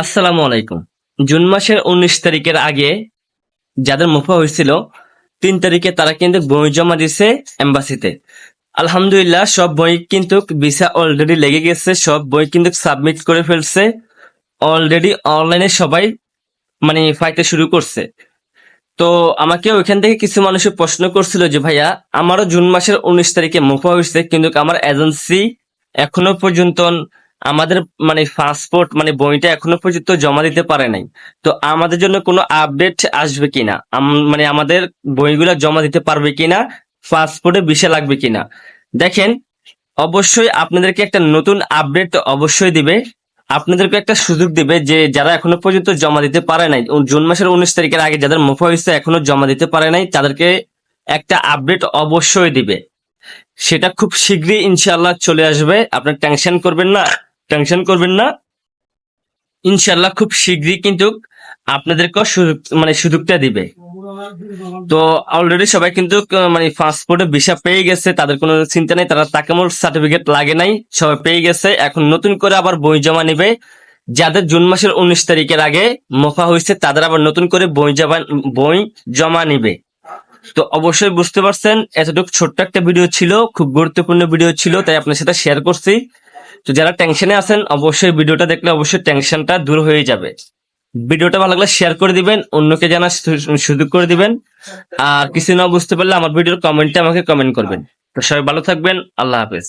আসসালামু আলাইকুম। জুন মাসের উনিশ তারিখের আগে যাদের মুফা হয়েছিল, তিন তারিখে তারা কিন্তু বই জমা দিছে এম্বাসিতে। আলহামদুলিল্লাহ, সব বই কিন্তু ভিসা অলরেডি লেগে গেছে, সব বই কিন্তু সাবমিট করে ফেলছে। অলরেডি অনলাইনে সবাই মানে ফাইতে শুরু করছে। তো আমাকে ওইখান থেকে কিছু মানুষ প্রশ্ন করছিল যে, ভাইয়া, আমারও জুন মাসের উনিশ তারিখে মুফা হয়েছে, কিন্তু আমার এজেন্সি এখনও পর্যন্ত আমাদের মানে পাসপোর্ট মানে বইটা এখনও পর্যন্ত জমা দিতে পারে নাই। তো আমাদের জন্য কোনো আপডেট আসবে কিনা? মানে আমাদের বইগুলো জমা দিতে পারবে কিনা? পাসপোর্টে বিষয় লাগবে কিনা? দেখেন, অবশ্যই আপনাদেরকে একটা নতুন আপডেট অবশ্যই দিবে। আপনাদেরকে একটা সুযোগ দিবে যে যারা এখনও পর্যন্ত জমা দিতে পারে নাই জুন মাসের উনিশ তারিখের আগে যাদের মুফা হয়েছে এখনও জমা দিতে পারে নাই, তাদেরকে একটা আপডেট অবশ্যই দিবে। সেটা খুব শীঘ্রই ইনশাল্লাহ চলে আসবে। আপনার টেনশন করবেন না। টেনশন করবেন না। ইনশাল্লাহ খুব শীঘ্রই কিন্তু আপনাদেরকেও সুযোগ মানে সুযোগটা দিবে। তো অলরেডি সবাই কিন্তু মানে পাসপোর্টে ভিসা পেয়ে গেছে, তাদের কোনো চিন্তা নেই, তারা তাকামুল সার্টিফিকেট লাগে নাই, সবাই পেয়ে গেছে। এখন নতুন করে আবার বই জমা নেবে। যাদের জুন মাসের উনিশ তারিখের আগে মোফা হয়েছে, তাদের আবার নতুন করে বই জমা বই জমা নিবে। তো অবশ্যই বুঝতে পারছেন, এতটুকু ছোট্ট একটা ভিডিও ছিল, খুব গুরুত্বপূর্ণ ভিডিও ছিল, তাই আপনার সাথে শেয়ার করছি। তো যারা টেনশনে আছেন, অবশ্যই ভিডিওটা দেখলে অবশ্যই টেনশনটা দূর হয়ে যাবে। ভিডিওটা ভালো লাগলে শেয়ার করে দিবেন, অন্যকে জানার সুযোগ করে দিবেন। আর কিছু না বুঝতে পারলে আমার ভিডিওর কমেন্টে আমাকে কমেন্ট করবেন। তো সবাই ভালো থাকবেন, আল্লাহ হাফেজ।